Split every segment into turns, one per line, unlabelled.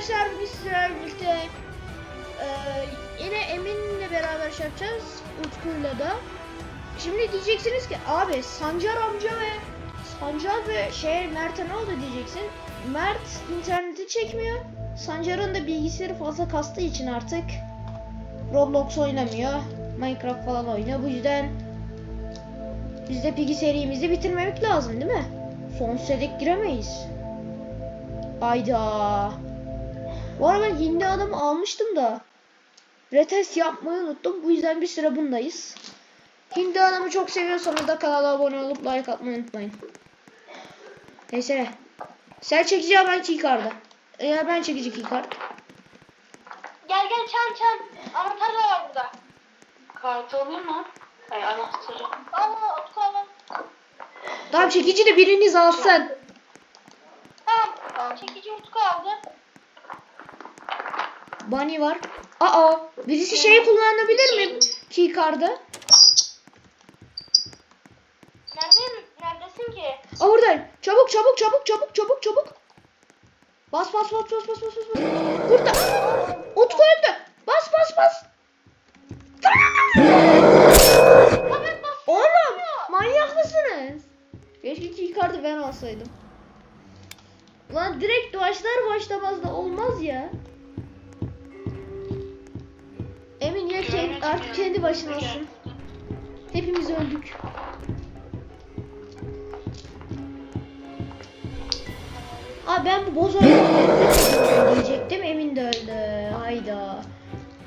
arkadaşlar bugün sizlerle birlikte e, yine Emin'le beraber şey yapacağız. Utku'yla da. Şimdi diyeceksiniz ki abi Sancar amca ve Sancar ve şey Mert'e ne oldu diyeceksin. Mert interneti çekmiyor. Sancar'ın da bilgisayarı fazla kastığı için artık Roblox oynamıyor. Minecraft falan oynuyor. Bu yüzden biz de Piggy bitirmemek lazım değil mi? Sonsuza dek giremeyiz. Ayda. Bu arada hindi adamı almıştım da. Retest yapmayı unuttum. Bu yüzden bir süre bundayız. Hindi adamı çok seviyorsanız da kanala abone olup like atmayı unutmayın. Neyse ne. Sen çekici ya ben keycard'a. Eğer ben çekici keycard.
Gel gel çan çan. Anahtar da var burada. Kartolu mu? Hayır anahtarı. Aa Utku alın.
Tamam çekici de biriniz alsın.
Tamam. Çekici Utku aldı.
Bunny var. Aa birisi şey kullanabilir mi? Keycard'ı.
Nerede, neredesin ki?
Aa buradayım. Çabuk çabuk çabuk çabuk çabuk çabuk. Bas bas bas bas bas bas bas. Burada. Utku öldü. Bas bas bas. Oğlum manyak mısınız? Keşke keycard'ı ben alsaydım. Lan direkt başlar başlamaz da olmaz ya. Artık kendi başınasın. Hepimiz öldük. Aa ben bu boz diyecektim. Emin de öldü. Hayda.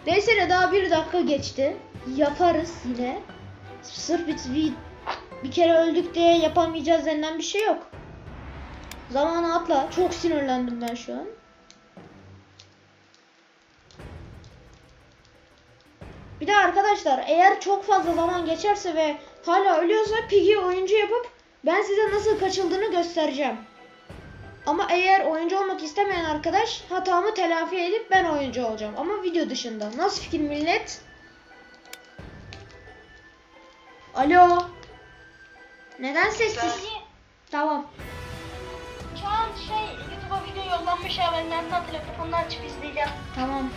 Neyse ne daha bir dakika geçti. Yaparız yine. Sırf bir, bir, bir kere öldük diye yapamayacağız denilen bir şey yok. Zamanı atla. Çok sinirlendim ben şu an. Arkadaşlar eğer çok fazla zaman geçerse ve hala ölüyorsa Piggy oyuncu yapıp ben size nasıl kaçıldığını göstereceğim. Ama eğer oyuncu olmak istemeyen arkadaş hatamı telafi edip ben oyuncu olacağım. Ama video dışında. Nasıl fikir millet? Alo. Neden sessiz?
Söyleyeyim.
Tamam.
Çan şey YouTube'a video yollanmış ya ben nereden telefondan açıp izleyeceğim.
Tamam.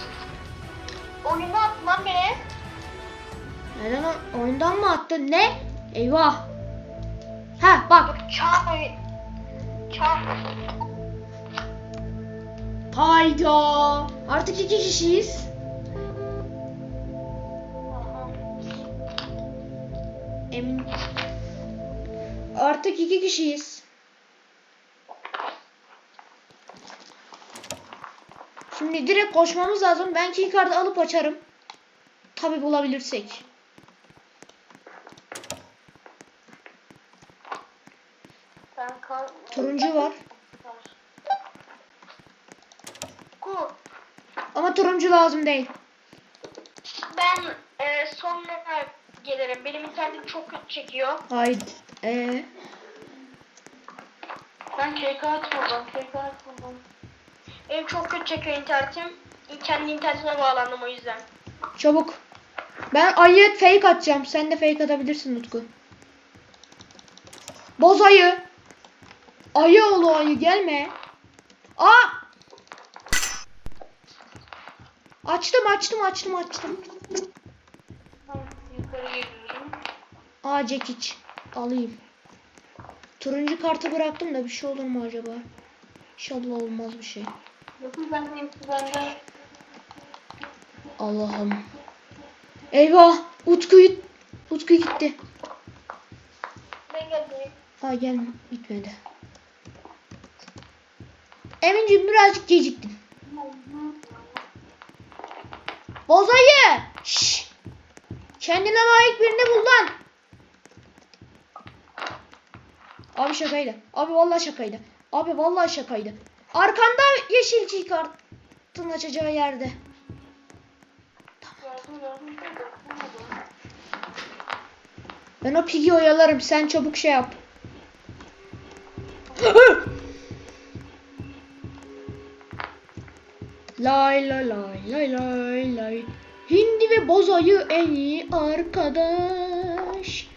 Oyunu at lan beni.
Neden o- oyundan mı attın? Ne? Eyvah. Ha bak.
Çan oyun. Çan.
Hayda. Artık iki kişiyiz. Emin. Artık iki kişiyiz. Şimdi direkt koşmamız lazım. Ben keycard'ı alıp açarım. Tabi bulabilirsek.
Ben kal.
Turuncu var.
Ku.
Ama turuncu lazım değil.
Ben e, sonra gelirim. Benim internetim çok kötü çekiyor.
Haydi. Ee,
Ben KK atmadım. KK atmadım. Benim çok kötü çekiyor internetim. Kendi internetime bağlandım o yüzden.
çabuk. Ben ayı fake atacağım. Sen de fake atabilirsin Utku. Boz ayı. Ayı oğlu ayı gelme. Aa! Açtım açtım açtım açtım.
Tamam, yukarı geliyorum.
Aa cekiç. Alayım. Turuncu kartı bıraktım da bir şey olur mu acaba? İnşallah olmaz bir şey.
Bakın ben de
Allah'ım. Eyvah! Utku Utku gitti.
ben geldim.
Aa gel gitmedi. Emin'cim birazcık geciktin. Bozayı! Şşş! Kendine layık birini bul lan. Abi şakaydı. Abi vallahi şakaydı. Abi vallahi şakaydı. Arkanda yeşil çiğ kartın açacağı yerde. Ben o pigi oyalarım. Sen çabuk şey yap. Lay lay lay lay lay lay. Hindi ve bozayı en iyi arkadaş.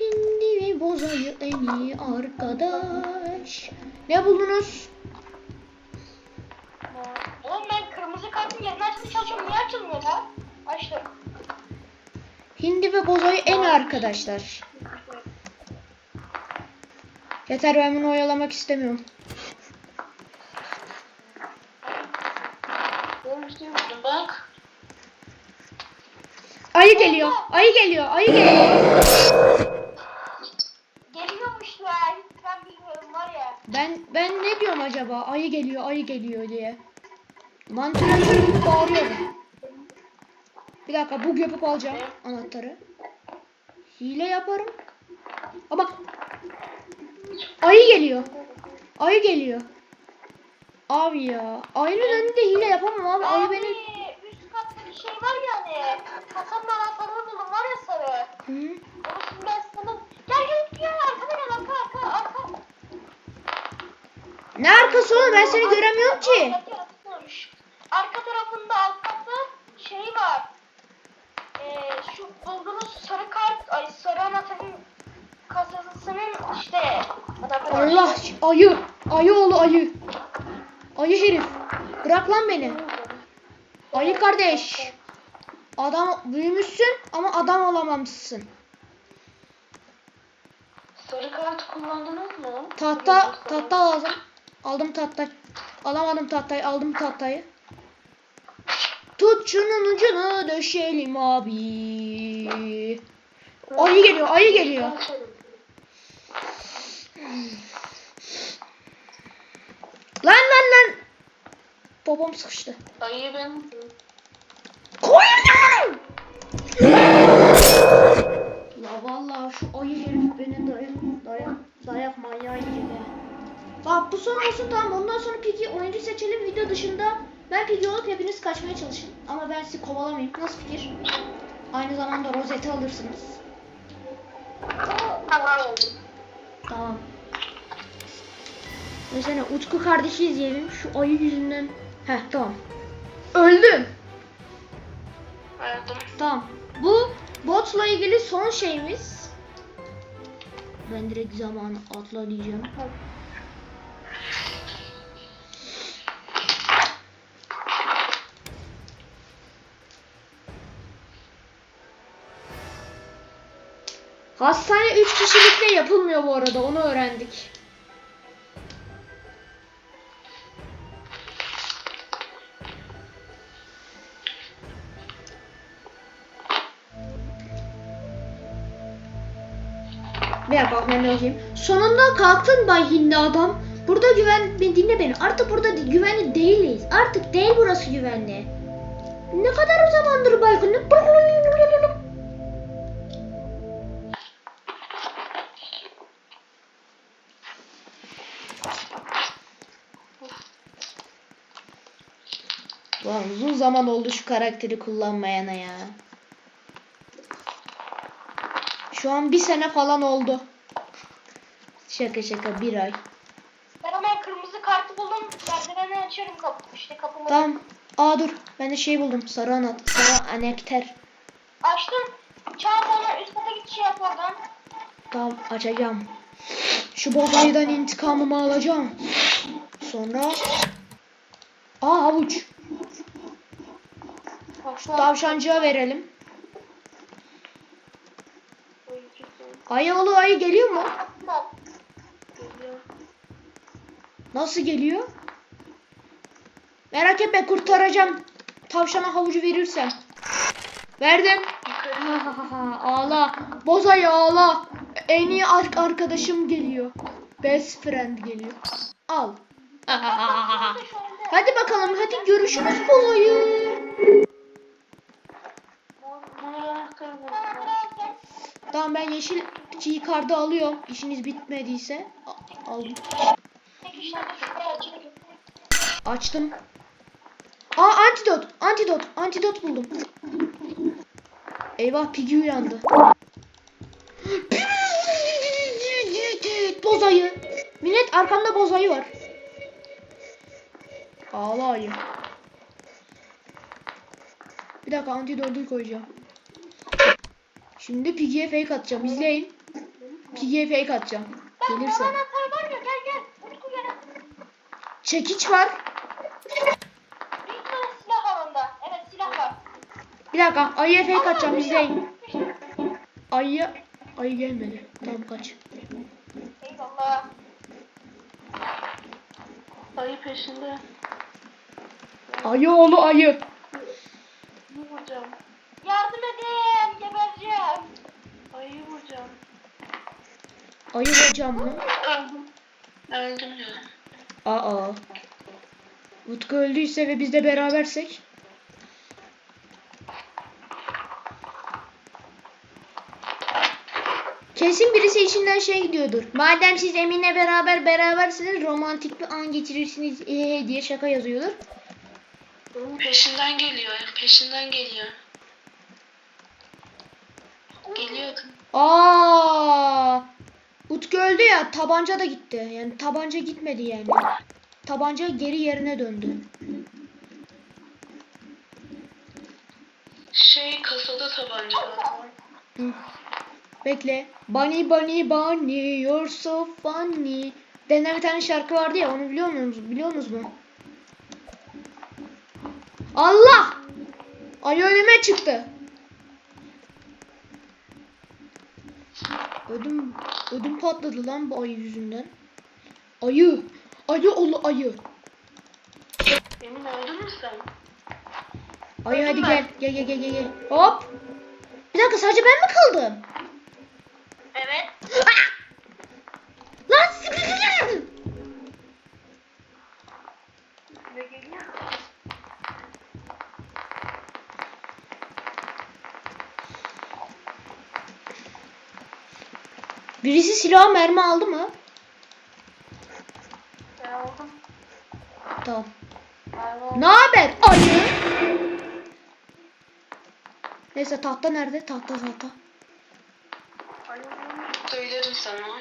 Hindi ve bozayı en iyi arkadaş. Ne buldunuz?
Oğlum ben kırmızı kartın yerini açmaya çalışıyorum. Niye açılmıyor lan? Açtım.
Hindi ve bozayı en arkadaşlar. Yeter ben bunu oyalamak istemiyorum. Geliyor. Ayı geliyor.
Geliyormuş lan. Ben bilmiyorum var ya.
Ben ben ne diyorum acaba? Ayı geliyor, ayı geliyor diye. Mantıraşır gibi bağırıyorum. Bir dakika bug yapıp alacağım anahtarı. Hile yaparım. Ama ayı geliyor. Ayı geliyor. Abi ya. Ayının önünde hile yapamam abi. Ayı beni...
üst katta bir şey var ya hani. Kasanın anahtarını buldum var ya sarı.
Hı?
Onu şimdi ben sana... Gel gel gel arkana gel arka arka arka.
Ne arkası oğlum ben seni göremiyorum ki.
Arka tarafı- Arka tarafında alt katta şey var. Ee, şu bulduğunuz sarı kart, ay sarı anahtarın kasasının işte.
Allah ayı. Ayı oğlu ayı. Ayı herif. Bırak lan beni. Ayı kardeş. Adam büyümüşsün ama adam olamamışsın.
Sarı kart kullandınız mı?
Tahta, tahta lazım. Aldım tahta. Alamadım tahtayı, aldım tahtayı. Tut şunun ucunu döşelim abi. Ayı geliyor, ayı geliyor. Lan lan lan. Babam sıkıştı.
Ayı ben.
Koyun! Ya vallahi şu ayı herif beni dayak, dayak, dayak manyağı gibi. Bak bu son olsun tamam ondan sonra Piggy oyuncu seçelim video dışında ben Piggy olup hepiniz kaçmaya çalışın. Ama ben sizi kovalamayayım. Nasıl fikir? Aynı zamanda rozeti alırsınız.
Tamam.
Tamam. Mesela Utku kardeşi izleyelim. Şu ayı yüzünden. Heh tamam. Öldüm.
Öldüm.
Tamam. Bu botla ilgili son şeyimiz. Ben direkt zamanı atla diyeceğim. Hastane 3 kişilikle yapılmıyor bu arada. Onu öğrendik. Bir dakika ben okuyayım. Sonunda kalktın Bay Hindi adam. Burada güven, beni dinle beni. Artık burada güvenli değiliz. Artık değil burası güvenli. Ne kadar o zamandır baygınlık? Zaman oldu şu karakteri kullanmayana ya. Şu an bir sene falan oldu. Şaka şaka bir ay.
Ben hemen kırmızı kartı buldum. Merdiveni açıyorum kapı. İşte kapımı.
Tamam. Aa dur. Ben de şey buldum. Sarı anahtar. Sarı anahtar.
Açtım. Çağat ona üst kata git şey yap oradan.
Tamam açacağım. Şu bozayıdan intikamımı alacağım. Sonra... Aa havuç.
Şu
Tavşancığa verelim. Ayı oğlu ayı geliyor mu? Nasıl geliyor? Merak etme kurtaracağım. Tavşana havucu verirsem. Verdim. Ağla. Bozayı ağla. En iyi ar- arkadaşım geliyor. Best friend geliyor. Al. Hadi bakalım hadi görüşürüz bozayı. Tamam ben yeşil çiğ kardı alıyorum. İşiniz bitmediyse. Aldım. Açtım. Aa antidot. Antidot. Antidot buldum. Eyvah Piggy uyandı. Bozayı. Millet arkamda bozayı var. Ağla ayı. Bir dakika antidotu koyacağım. Şimdi Piggy'ye fake atacağım. İzleyin. Piggy'ye fake atacağım. Gelirse.
Bana anahtar var ya gel gel. Utku gel.
Çekiç var.
Bir tane silah var onda. Evet silah var.
Bir dakika ayıya fake atacağım izleyin. ayı ayı gelmedi. Tamam kaç.
Eyvallah.
Ayı peşinde.
Ayı oğlu ayı.
Ne vuracağım?
Yardım edin. Gebereceğim.
Ayıyı vuracağım.
Ayı hocam mı?
Öldüm. Öldüm diyorum.
Aa. Utku öldüyse ve biz de berabersek. Kesin birisi içinden şey gidiyordur. Madem siz Emin'le beraber berabersiniz romantik bir an geçirirsiniz ee, diye şaka yazıyordur.
Peşinden geliyor. Peşinden geliyor. Geliyordu.
Aa! Utku öldü ya tabanca da gitti. Yani tabanca gitmedi yani. Tabanca geri yerine döndü.
Şey kasada tabanca var.
Hı. Bekle. Bunny bunny bunny you're so funny. Denen bir tane şarkı vardı ya onu biliyor musunuz? Biliyor musunuz mu? Allah! Ay önüme çıktı. Ödüm ödüm patladı lan bu ayı yüzünden. Ayı. Ayı oğlu ayı.
Emin öldün mü sen?
Ayı hadi
ben.
Gel gel gel gel gel. Hop. Bir dakika sadece ben mi kaldım?
Evet.
Lan sıkı
Ne geliyor?
Birisi silah mermi aldı mı?
Ben aldım.
Tamam. Ne haber ayı? Neyse tahta nerede? Tahta tahta.
Söylerim sana.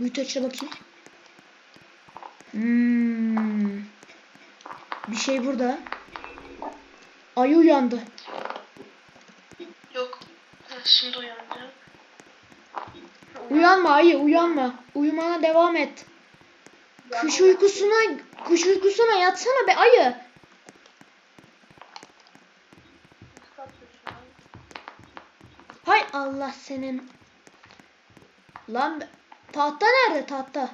Büyüteçe bakayım. Hmm. Bir şey burada. Ayı uyandı.
Yok. Şimdi uyandı.
Uyanma ayı uyanma. Uyumana devam et. Kuş uykusuna kuş uykusuna yatsana be ayı. Hay Allah senin. Lan tahta nerede tahta?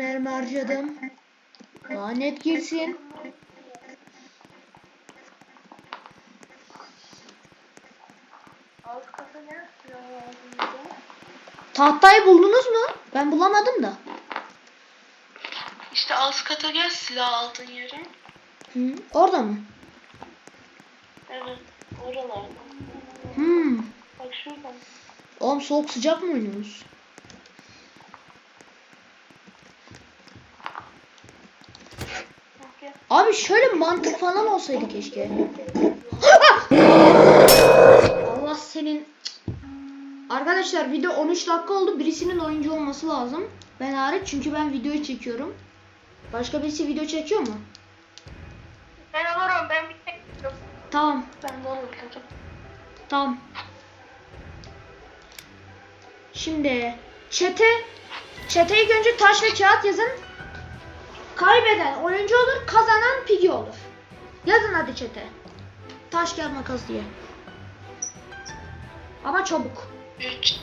Mermi harcadım. Lanet girsin. Tahtayı buldunuz mu? Ben bulamadım da.
İşte alt kata gel silah aldığın yere.
Hı, orada mı?
Evet. Oralarda.
Hmm.
Bak şuradan.
Oğlum soğuk sıcak mı oynuyoruz?
Bak gel.
Abi şöyle mantık falan olsaydı keşke. Allah senin. Arkadaşlar video 13 dakika oldu. Birisinin oyuncu olması lazım. Ben hariç çünkü ben videoyu çekiyorum. Başka birisi video çekiyor mu?
Ben olurum. Ben bir tek
Tamam.
Ben de bakacağım.
Tamam. Şimdi çete çete ilk önce taş ve kağıt yazın. Kaybeden oyuncu olur, kazanan pigi olur. Yazın hadi çete. Taş kağıt makas diye. Ama çabuk.
3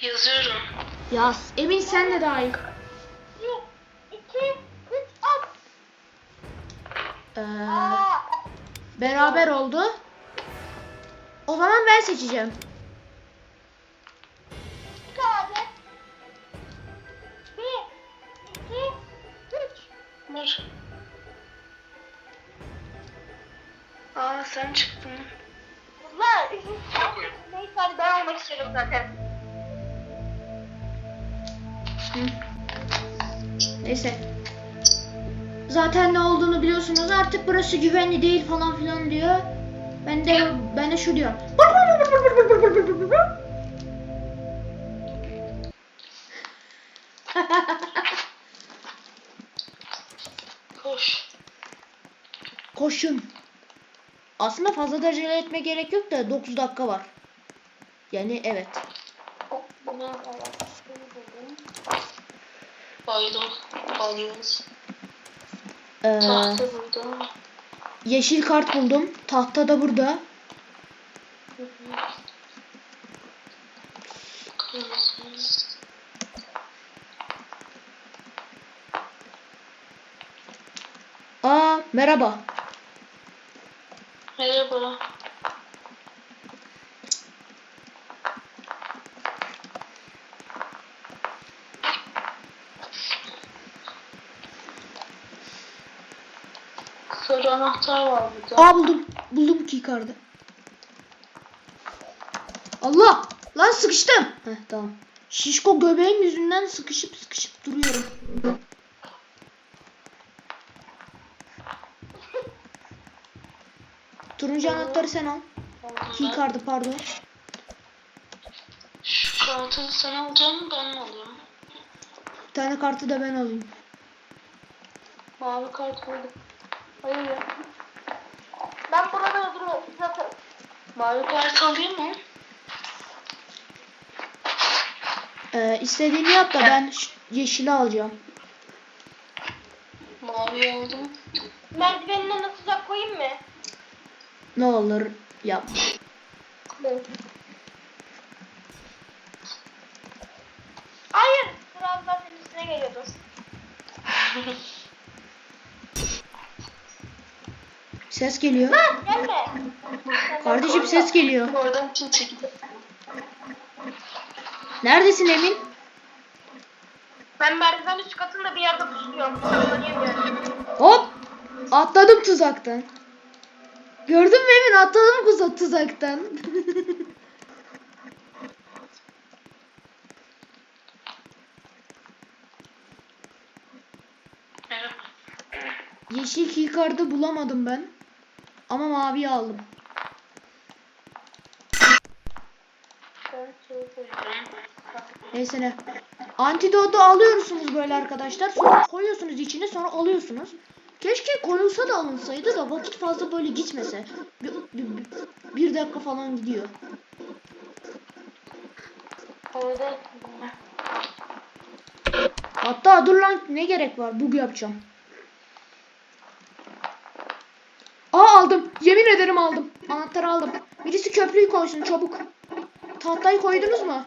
Yazıyorum.
Yaz. Emin sen de dahil.
Bir, iki, üç, at.
Ee, beraber oldu. O zaman ben seçeceğim.
Zaten
ne olduğunu biliyorsunuz. Artık burası güvenli değil falan filan diyor. Ben de ben de şu diyorum.
Koş.
Koşun. Aslında fazla da acele etme gerek yok da 9 dakika var. Yani evet.
Bunu Baydo.
Ee,
Tahta
yeşil kart buldum. Tahta da burada. Aa merhaba.
Merhaba. Sarı anahtar var burada.
Aa buldum. Buldum keycard'ı. Allah! Lan sıkıştım. Heh tamam. Şişko göbeğim yüzünden sıkışıp sıkışıp duruyorum. Turuncu anahtarı sen al. Keycard'ı pardon.
Şu kartı sen alacaksın ben alıyorum?
Bir tane kartı da ben alayım.
Mavi kart buldum. Hayır ya.
Ben burada duruyorum. Zaten.
Mavi kart alayım mı?
Ee, istediğini yap da ben yeşili alacağım.
Mavi aldım.
Merdivenine nasıl uzak koyayım mı?
Ne olur yap.
Hayır. Biraz daha senin üstüne geliyordu.
Ses geliyor.
Lan gelme.
Kardeşim ses geliyor.
Oradan çekildim.
Neredesin Emin?
Ben merdiven üst katında bir yerde. Saklanıyorum.
Hop! Atladım tuzaktan. Gördün mü Emin? Atladım kuza tuzaktan. Yeşil keycard'ı bulamadım ben. Ama maviyi aldım. Neyse ne. Antidotu alıyorsunuz böyle arkadaşlar. Sonra koyuyorsunuz içine sonra alıyorsunuz. Keşke koyulsa da alınsaydı da vakit fazla böyle gitmese. Bir, bir, bir- dakika falan gidiyor. Hatta dur lan ne gerek var? Bug yapacağım. Aa aldım. Yemin ederim aldım. Anahtarı aldım. Birisi köprüyü koysun çabuk. Tahtayı koydunuz mu?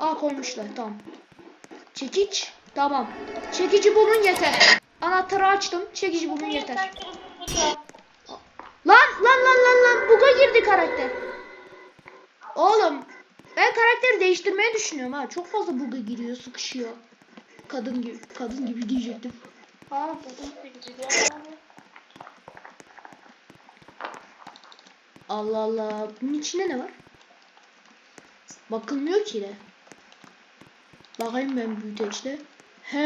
Aa koymuşlar tamam. Çekiç. Tamam. Çekici bulun yeter. Anahtarı açtım. Çekici bulun yeter. Lan lan lan lan lan buga girdi karakter. Oğlum ben karakteri değiştirmeyi düşünüyorum ha. Çok fazla buga giriyor, sıkışıyor. Kadın gibi kadın gibi diyecektim.
Aa buldum çekici.
Allah Allah. Bunun içinde ne var? Bakılmıyor ki de. Bakayım ben büyüteçte. He.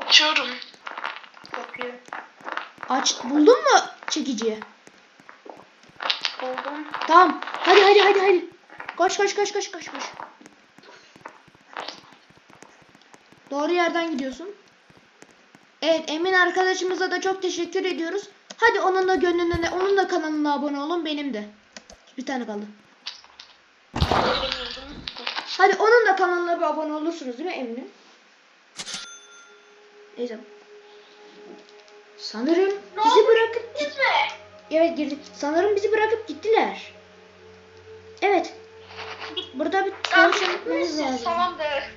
Açıyorum. Kapıyı.
Aç buldun mu çekiciyi?
Buldum.
Tamam. Hadi hadi hadi hadi. Koş koş koş koş koş koş. Doğru yerden gidiyorsun. Evet Emin arkadaşımıza da çok teşekkür ediyoruz. Hadi onun da gönlüne, onun da kanalına abone olun benim de. Bir tane kaldı. Hadi onun da kanalına bir abone olursunuz değil mi Emin'in? Neyse. Sanırım bizi bırakıp
Gitme.
Evet girdik. Sanırım bizi bırakıp gittiler. Evet. Burada bir konuşmamız lazım.
Tamamdır.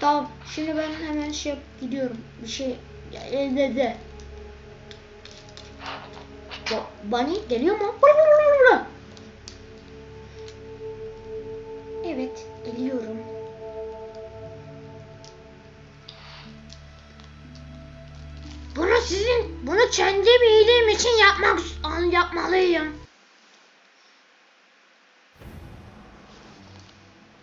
Tamam. Şimdi ben hemen şey yap gidiyorum. Bir şey ya, elde de. Bu- Bunny geliyor mu? Evet, geliyorum. Bunu sizin, bunu kendi iyiliğim için yapmak yapmalıyım.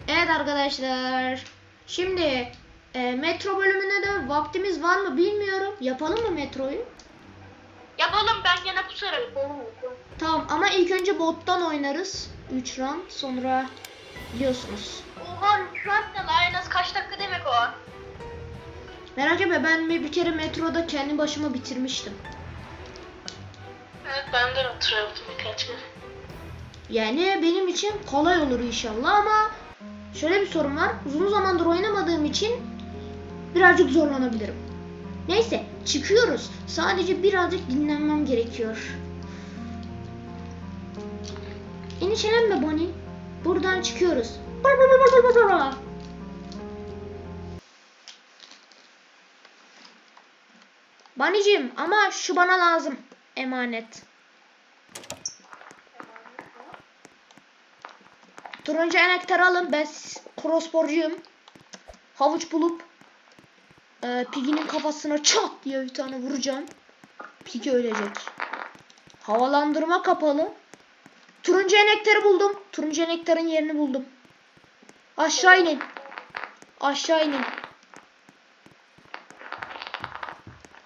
Evet arkadaşlar. Şimdi e, metro bölümüne de vaktimiz var mı bilmiyorum. Yapalım mı metroyu?
Yapalım ben gene pusarım.
Tamam ama ilk önce bottan oynarız. 3 round sonra biliyorsunuz.
Oha şu an da en az kaç dakika demek o?
Merak etme ben bir bir kere metroda kendi başıma bitirmiştim.
Evet ben de hatırladım birkaç kere.
Yani benim için kolay olur inşallah ama şöyle bir sorun var. Uzun zamandır oynamadığım için birazcık zorlanabilirim. Neyse çıkıyoruz. Sadece birazcık dinlenmem gerekiyor. Endişelenme Bonnie. Buradan çıkıyoruz. Bonnie'cim ama şu bana lazım. Emanet. Turuncu enektar alın. Ben crossborcuyum. Havuç bulup e, Piggy'nin kafasına çat diye bir tane vuracağım. Piggy ölecek. Havalandırma kapalı. Turuncu enektarı buldum. Turuncu enektarın yerini buldum. Aşağı inin. Aşağı inin.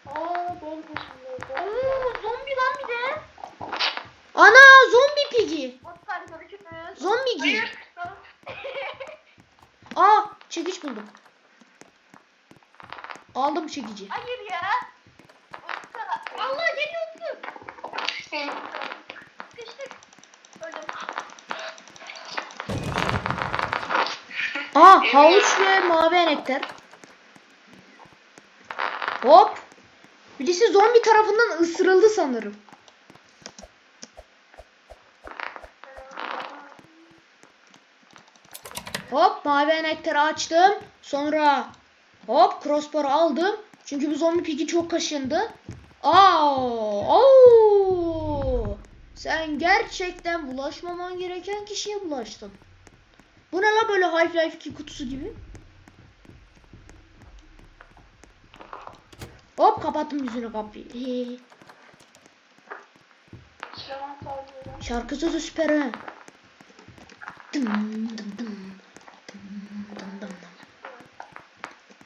Aa ben peşimdeydim.
Oo zombi lan bir de.
Ana zombi Piggy.
Bot karnları kötü.
Zombi Piggy.
Hayır.
Aa çekiç buldum. Aldım çekici.
Hayır ya. Allah geliyorsun. Sıkıştık. Öldüm.
Aa havuç ve mavi enektar. Hop. Birisi zombi tarafından ısırıldı sanırım. Hop mavi enektarı açtım. Sonra hop crossbar aldım. Çünkü bu zombi piki çok kaşındı. Aa, oo. Sen gerçekten bulaşmaman gereken kişiye bulaştın. Bu ne la böyle Half-Life 2 kutusu gibi? Hop kapattım yüzünü kapıyı. Şarkı sözü süper dım.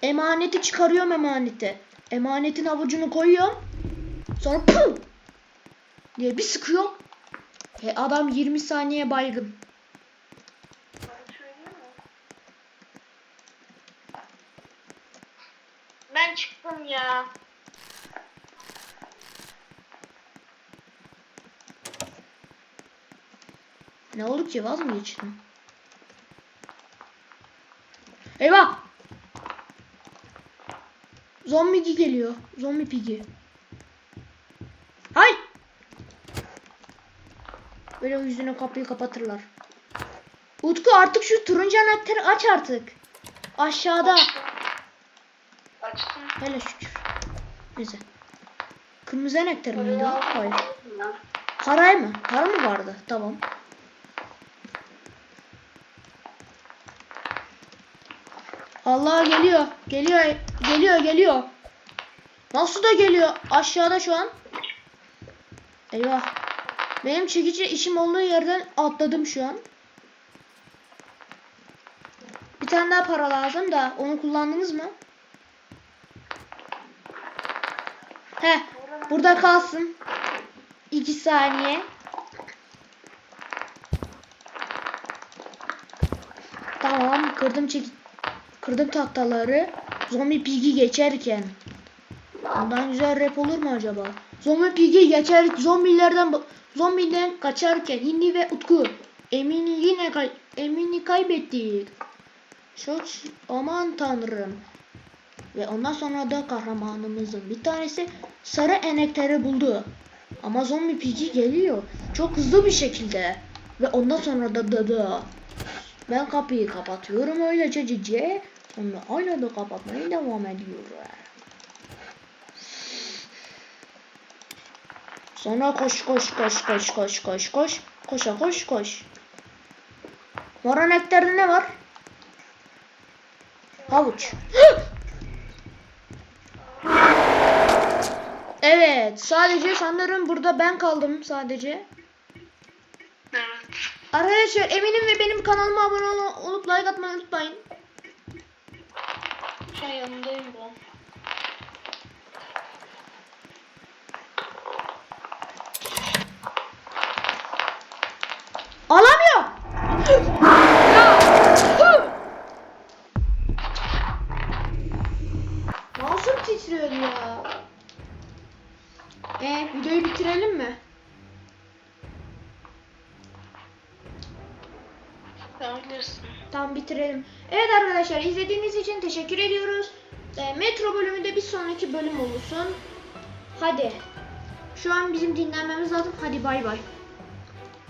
Emaneti çıkarıyorum emaneti. Emanetin avucunu koyuyorum. Sonra pum diye bir sıkıyorum. E adam 20 saniye baygın.
Bana söyleyeyim mi?
Ben çıktım ya.
Ne oldu ki vaz mı geçtin? Eyvah! Zombi geliyor. Zombi Piggy. Hay! Böyle yüzüne kapıyı kapatırlar. Utku artık şu turuncu anahtarı aç artık. Aşağıda.
Açtım.
Hele şükür. Neyse. Kırmızı anahtar mıydı? Hayır. Karay mı? Kara mı vardı? Tamam. Allah geliyor. Geliyor. Geliyor geliyor. Nasıl da geliyor? Aşağıda şu an. Eyvah. Benim çekici işim olduğu yerden atladım şu an. Bir tane daha para lazım da onu kullandınız mı? He, burada kalsın. 2 saniye. Tamam, kırdım çek kırdım tahtaları. Zombi pigi geçerken. Ondan güzel rap olur mu acaba? Zombi pigi geçer zombilerden zombiden kaçarken Hindi ve Utku Emin'i yine kay Emin'i kaybettik. Çok aman tanrım. Ve ondan sonra da kahramanımızın bir tanesi sarı enektarı buldu. Ama zombi pigi geliyor. Çok hızlı bir şekilde. Ve ondan sonra da da da. Ben kapıyı kapatıyorum öylece cici. Sonra hala da kapatmaya devam ediyorum. Sonra koş koş koş koş koş koş koş. Koşa koş koş. Mor enektarda ne var? Havuç. Evet, sadece sanırım burada ben kaldım sadece.
Evet.
Arkadaşlar eminim ve benim kanalıma abone ol- olup like atmayı unutmayın.
An yanındayım ben.
Alamıyor. Mouse'um titriyor ya. E videoyu bitirelim mi?
Sen bilirsin.
Tam bitirelim. Evet arkadaşlar izlediğiniz için teşekkür ediyoruz. E, metro bölümü de bir sonraki bölüm olsun. Hadi. Şu an bizim dinlenmemiz lazım. Hadi bay bay.